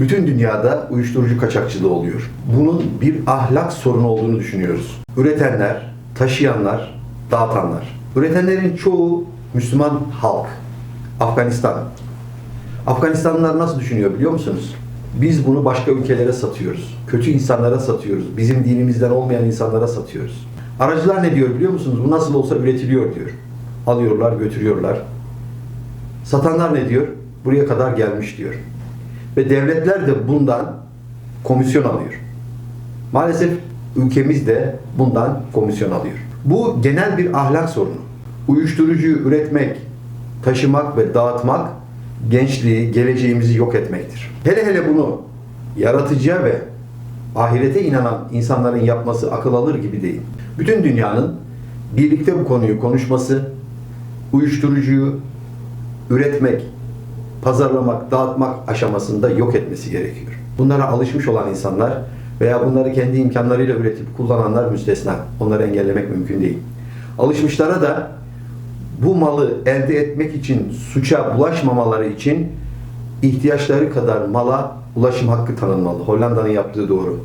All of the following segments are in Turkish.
Bütün dünyada uyuşturucu kaçakçılığı oluyor. Bunun bir ahlak sorunu olduğunu düşünüyoruz. Üretenler, taşıyanlar, dağıtanlar. Üretenlerin çoğu Müslüman halk. Afganistan. Afganistanlılar nasıl düşünüyor biliyor musunuz? Biz bunu başka ülkelere satıyoruz. Kötü insanlara satıyoruz. Bizim dinimizden olmayan insanlara satıyoruz. Aracılar ne diyor biliyor musunuz? Bu nasıl olsa üretiliyor diyor. Alıyorlar, götürüyorlar. Satanlar ne diyor? Buraya kadar gelmiş diyor. Ve devletler de bundan komisyon alıyor. Maalesef ülkemiz de bundan komisyon alıyor. Bu genel bir ahlak sorunu. Uyuşturucuyu üretmek, taşımak ve dağıtmak gençliği, geleceğimizi yok etmektir. Hele hele bunu yaratıcıya ve ahirete inanan insanların yapması akıl alır gibi değil. Bütün dünyanın birlikte bu konuyu konuşması, uyuşturucuyu üretmek, pazarlamak, dağıtmak aşamasında yok etmesi gerekiyor. Bunlara alışmış olan insanlar veya bunları kendi imkanlarıyla üretip kullananlar müstesna. Onları engellemek mümkün değil. Alışmışlara da bu malı elde etmek için suça bulaşmamaları için ihtiyaçları kadar mala ulaşım hakkı tanınmalı. Hollanda'nın yaptığı doğru.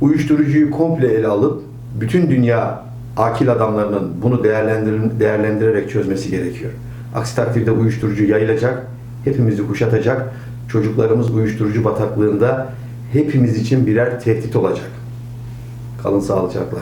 Uyuşturucuyu komple ele alıp bütün dünya akil adamlarının bunu değerlendir değerlendirerek çözmesi gerekiyor. Aksi takdirde uyuşturucu yayılacak, hepimizi kuşatacak, çocuklarımız uyuşturucu bataklığında hepimiz için birer tehdit olacak. Kalın sağlıcakla.